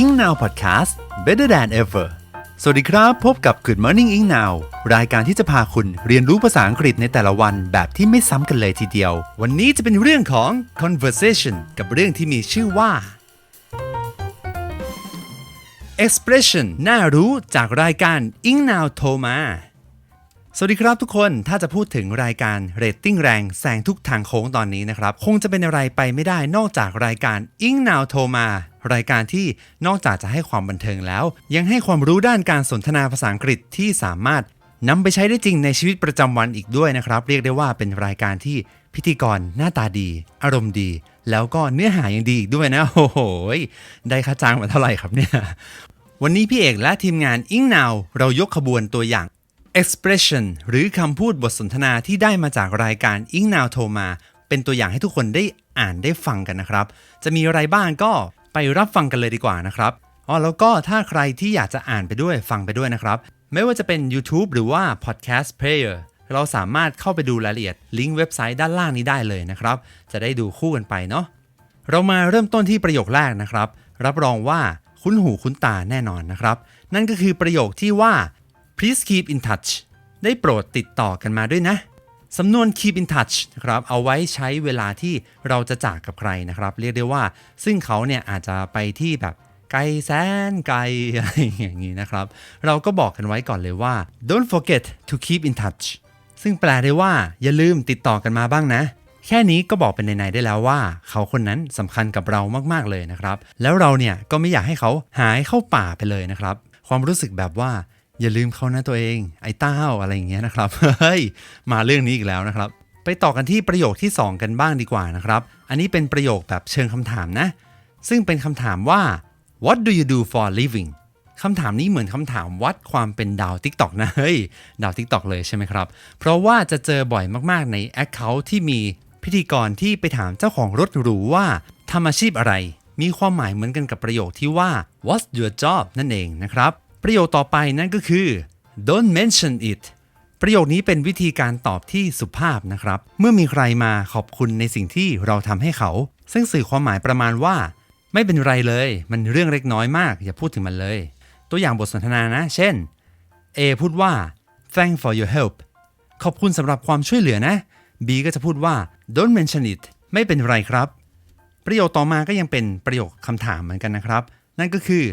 Ing Now Podcast Better than ever สวัสดีครับ พบกับ Good Morning Ing Now รายการที่จะพาคุณเรียนรู้ภาษาอังกฤษในแต่ละวันแบบที่ไม่ซ้ำกันเลยทีเดียว วันนี้จะเป็นเรื่องของ conversation กับเรื่องที่มีชื่อว่า expression น่ารู้จากรายการ Ing Now โทรมาสวัสดีครับทุกคน ถ้าจะพูดถึงรายการเรตติ้งแรงแซงทุกทางโค้งตอนนี้นะครับ คงจะเป็นอะไรไปไม่ได้นอกจากรายการอิงนาวโทรมา รายการที่นอกจากจะให้ความบันเทิงแล้ว ยังให้ความรู้ด้านการสนทนาภาษาอังกฤษที่สามารถนำไปใช้ได้จริงในชีวิตประจำวันอีกด้วยนะครับ เรียกได้ว่าเป็นรายการที่พิธีกรหน้าตาดี อารมณ์ดี แล้วก็เนื้อหายังดีอีกด้วยนะโอ้โหได้ค่าจ้างมาเท่าไหร่ครับเนี่ยวันนี้พี่เอกและทีมงานอิงนาวเรายกขบวนตัวอย่าง expression หรือคำพูดบทสนทนาที่ได้มาจากรายการอิงนาวโทรมา เป็นตัวอย่างให้ทุกคนได้อ่านได้ฟังกันนะครับ จะมีอะไรบ้างก็ ไปรับฟังกันเลยดีกว่านะครับอ๋อแล้วก็ถ้าใครที่อยากจะอ่านไปด้วยฟังไปด้วยนะครับ ไม่ว่าจะเป็น YouTube หรือว่า Podcast Player เราสามารถเข้าไปดูรายละเอียดลิงก์เว็บไซต์ด้านล่างนี้ได้เลยนะครับ จะได้ดูคู่กันไปเนาะเรามาเริ่มต้นที่ประโยคแรกนะครับ รับรองว่าคุ้นหูคุ้นตาแน่นอนนะครับ นั่นก็คือประโยคที่ว่า please keep in touch ได้โปรดติดต่อกันมาด้วยนะ สำนวน keep in touch นะครับเอาไว้ใช้เวลาที่เราจะจากกับใครนะครับ เรียกได้ว่า ซึ่งเขาเนี่ยอาจจะไปที่แบบไกลแสนไกลอะไรอย่างนี้นะครับ เราก็บอกกันไว้ก่อนเลยว่า don't forget to keep in touch ซึ่งแปลได้ว่าอย่าลืมติดต่อกันมาบ้างนะ แค่นี้ก็บอกเป็นในๆได้แล้วว่า เขาคนนั้นสำคัญกับเรามากๆเลยนะครับ แล้วเราเนี่ยก็ไม่อยากให้เขาหายเข้าป่าไปเลยนะครับ ความรู้สึกแบบว่า อย่าลืมเขานะตัวเอง ไอ้เต้าอะไรอย่างเงี้ยนะครับ เฮ้ย มาเรื่องนี้อีกแล้วนะครับ ไปต่อกันที่ประโยคที่ 2 กันบ้างดีกว่านะครับ อันนี้เป็นประโยคแบบเชิงคำถามนะ ซึ่งเป็นคำถามว่า what do you do for living คำถามนี้เหมือนคำถามวัดความเป็นดาว TikTok นะ เฮ้ย ดาว TikTok เลยใช่ไหมครับ เพราะว่าจะเจอบ่อยมากๆใน Account ที่มีพิธีกรที่ไปถามเจ้าของรถหรูว่าทำอาชีพอะไร มีความหมายเหมือนกันกับประโยคที่ว่า what's your job นั่นเองนะครับ ประโยคต่อไปนั่นก็คือ don't mention it ประโยคนี้เป็นวิธีการตอบที่สุภาพนะครับ เมื่อมีใครมาขอบคุณในสิ่งที่เราทำให้เขา ซึ่งสื่อความหมายประมาณว่า ไม่เป็นไรเลย มันเรื่องเล็กน้อยมาก อย่าพูดถึงมันเลย ตัวอย่างบทสนทนานะ เช่น A พูดว่า thank for your help ขอบคุณสำหรับความช่วยเหลือนะ B ก็จะพูดว่า don't mention it ไม่เป็นไรครับ ประโยคต่อมาก็ยังเป็นประโยคคำถามเหมือนกันนะครับ นั่นก็คือ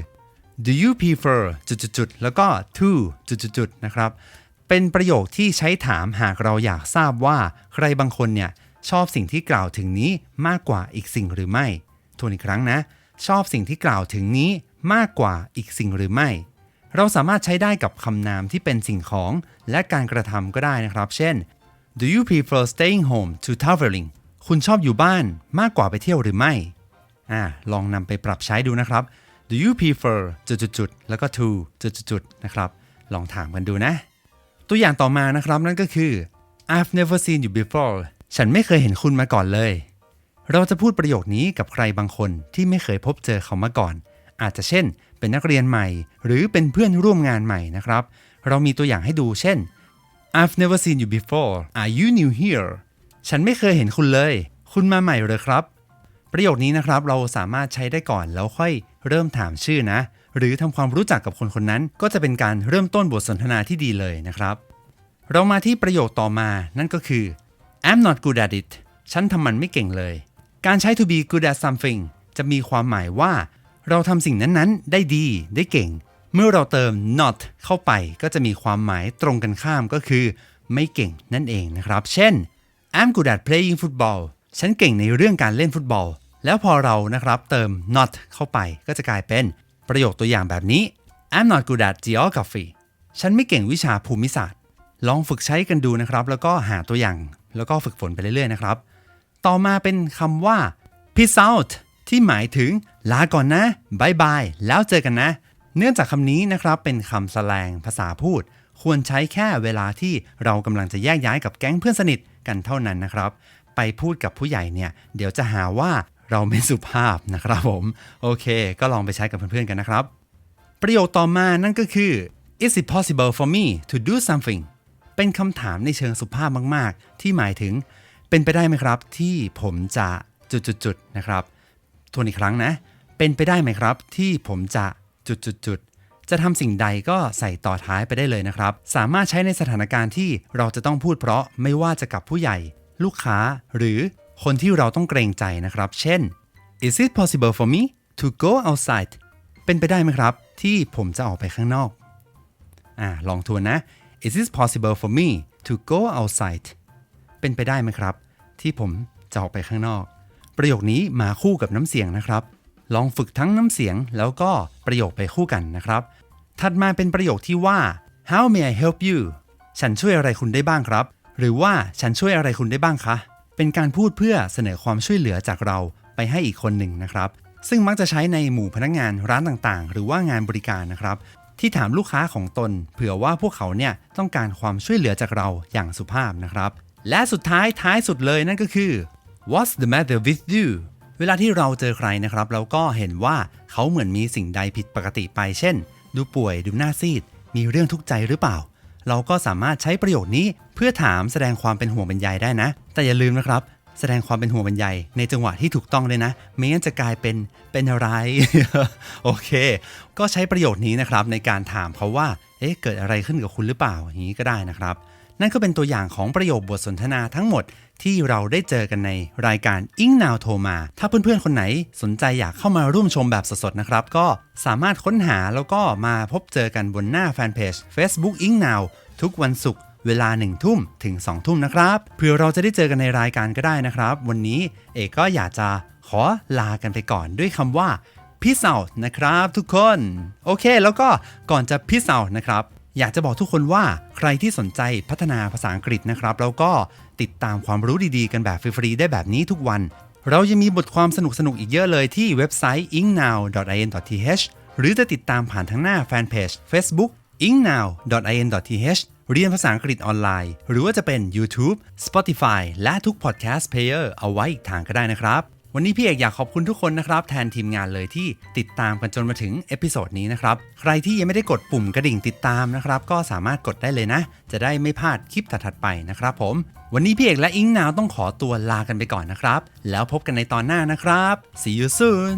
do you prefer จุดๆแล้วก็ to จุดๆๆนะครับ เป็นประโยคที่ใช้ถามหากเราอยากทราบว่าใครบางคนเนี่ยชอบสิ่งที่กล่าวถึงนี้มากกว่าอีกสิ่งหรือไม่ ทวนอีกครั้งนะ ชอบสิ่งที่กล่าวถึงนี้มากกว่าอีกสิ่งหรือไม่ เราสามารถใช้ได้กับคำนามที่เป็นสิ่งของและการกระทำก็ได้นะครับ เช่น Do you prefer staying home to traveling คุณชอบอยู่บ้านมากกว่าไปเที่ยวหรือไม่ อ่า ลองนำไปปรับใช้ดูนะครับ Do you prefer จุดๆแล้วก็ to จุดๆนะครับ ลองถามกันดูนะ ตัวอย่างต่อมานะครับนั่นก็คือ I've never seen you before ฉันไม่เคยเห็นคุณมาก่อนเลย เราจะพูดประโยคนี้กับใครบางคนที่ไม่เคยพบเจอเขามาก่อน อาจจะเช่น เป็นนักเรียนใหม่ หรือเป็นเพื่อนร่วมงานใหม่นะครับ เรามีตัวอย่างให้ดูเช่น I've never seen you before Are you new here ฉันไม่เคยเห็นคุณเลย คุณมาใหม่เลยครับ ประโยคนี้นะครับเราสามารถใช้ได้ก่อนแล้วค่อย เริ่มถามชื่อนะ หรือทำความรู้จักกับคนคนนั้น ก็จะเป็นการเริ่มต้นบทสนทนาที่ดีเลยนะครับ เรามาที่ประโยคต่อมานั่นก็คือ I'm not good at it ฉันทำมันไม่เก่งเลย การใช้ to be good at something จะมีความหมายว่า เราทำสิ่งนั้นๆ ได้ดี ได้เก่ง เมื่อเราเติม not เข้าไปก็จะมีความหมายตรงกันข้ามก็คือ ไม่เก่งนั่นเองนะครับ เช่น I'm good at playing football ฉันเก่งในเรื่องการเล่นฟุตบอล แล้วพอเรานะครับเติม not เข้าไปก็จะกลายเป็นประโยคตัวอย่างแบบนี้ I'm not good at geography ฉันไม่เก่งวิชาภูมิศาสตร์ ลองฝึกใช้กันดูนะครับ แล้วก็หาตัวอย่าง แล้วก็ฝึกฝนไปเรื่อยๆนะครับ ต่อมาเป็นคำว่า peace out ที่หมายถึงลาก่อนนะบายบาย แล้วเจอกันนะ เนื่องจากคำนี้นะครับเป็นคำแสลงภาษาพูด ควรใช้แค่เวลาที่เรากำลังจะแยกย้ายกับแก๊งเพื่อนสนิทกันเท่านั้นนะครับ ไปพูดกับผู้ใหญ่เนี่ย เดี๋ยวจะหาว่า เราไม่สุภาพนะครับผม โอเค ก็ลองไปใช้กับเพื่อนๆกันนะครับ ประโยคต่อมานั่นก็คือ is it possible for me to do something เป็นคำถามในเชิงสุภาพมาก ๆ ที่หมายถึง เป็นไปได้ไหมครับ ที่ผมจะจุดๆนะครับ ทวนอีกครั้งนะ เป็นไปได้ไหมครับ ที่ผมจะจุดจุดจุดๆจะทำสิ่งใดก็ใส่ต่อท้ายไปได้เลยนะครับ สามารถใช้ในสถานการณ์ที่เราจะต้องพูดเพราะไม่ว่าจะกับผู้ใหญ่ ลูกค้า หรือ คนที่เราต้องเกรงใจนะครับ เช่น Is it possible for me to go outside เป็นไปได้ไหมครับ ที่ผมจะออกไปข้างนอกอ่าลองทวนนะ Is it possible for me to go outside เป็นไปได้ไหมครับ ที่ผมจะออกไปข้างนอก ประโยคนี้มาคู่กับน้ำเสียงนะครับ ลองฝึกทั้งน้ำเสียงแล้วก็ประโยคไปคู่กันนะครับ ถัดมาเป็นประโยคที่ว่า How may I help you ฉันช่วยอะไรคุณได้บ้างครับ หรือว่าฉันช่วยอะไรคุณได้บ้างคะ เป็นการพูดเพื่อเสนอความช่วยเหลือจากเราไปให้อีกคนหนึ่งนะครับ ซึ่งมักจะใช้ในหมู่พนักงานร้านต่างๆ หรือว่างานบริการนะครับ ที่ถามลูกค้าของตน เผื่อว่าพวกเขาเนี่ยต้องการความช่วยเหลือจากเราอย่างสุภาพนะครับ และสุดท้ายท้ายสุดเลยนั่นก็คือ What's the matter with you เวลาที่เราเจอใครนะครับ เราก็เห็นว่าเขาเหมือนมีสิ่งใดผิดปกติไป เช่น ดูป่วยดูหน้าซีด มีเรื่องทุกข์ใจหรือเปล่า เราก็สามารถใช้ประโยคนี้เพื่อถามแสดงความเป็นห่วงเป็นใยได้นะ แต่อย่าลืมนะครับ แสดงความเป็นห่วงเป็นใยในจังหวะที่ถูกต้องเลยนะไม่งั้นจะกลายเป็นเป็นอะไร โอเค ก็ใช้ประโยคนี้นะครับในการถามเขาว่า เอ๊ะเกิดอะไรขึ้นกับคุณหรือเปล่าอย่างนี้ก็ได้นะครับ นั่นก็เป็นตัวอย่างของประโยคบทสนทนาทั้งหมด ที่เราได้เจอกันในรายการ i n g Now โทรมา ถ้าเพื่อนๆ คนไหนสนใจอยากเข้ามาร่วมชมแบบสดๆ นะครับ ก็สามารถค้นหาแล้วก็มาพบเจอกันบนหน้าแฟนเพจ Facebook i n g Now ทุกวันศุกร์เวลา1ทุ่มถึง2ทุ่มนะครับเพื่อเราจะได้เจอกันในรายการก็ได้นะครับ วันนี้เอกก็อยากจะขอลากันไปก่อนด้วยคำว่าพีซเอานะครับทุกคน โอเค แล้วก็ก่อนจะพีซเอานะครับ อยากจะบอกทุกคนว่าใครที่สนใจพัฒนาภาษาอังกฤษนะครับ แล้วก็ติดตามความรู้ดีๆ กันแบบฟรีๆได้แบบนี้ทุกวัน เรายังมีบทความสนุกๆ อีกเยอะเลยที่เว็บไซต์ ingnow.in.th หรือจะติดตามผ่านทางหน้าแฟนเพจ Facebook ingnow.in.th เรียนภาษาอังกฤษออนไลน์ หรือว่าจะเป็น YouTube Spotify และทุก podcast player เอาไว้อีกทางก็ได้นะครับ วันนี้พี่เอกอยากขอบคุณทุกคนนะครับ แทนทีมงานเลยที่ติดตามกันจนมาถึงเอพิโซดนี้นะครับ ใครที่ยังไม่ได้กดปุ่มกระดิ่งติดตามนะครับ ก็สามารถกดได้เลยนะ จะได้ไม่พลาดคลิปถัดๆไปนะครับผม วันนี้พี่เอกและอิงนาวต้องขอตัวลากันไปก่อนนะครับ แล้วพบกันในตอนหน้านะครับ see you soon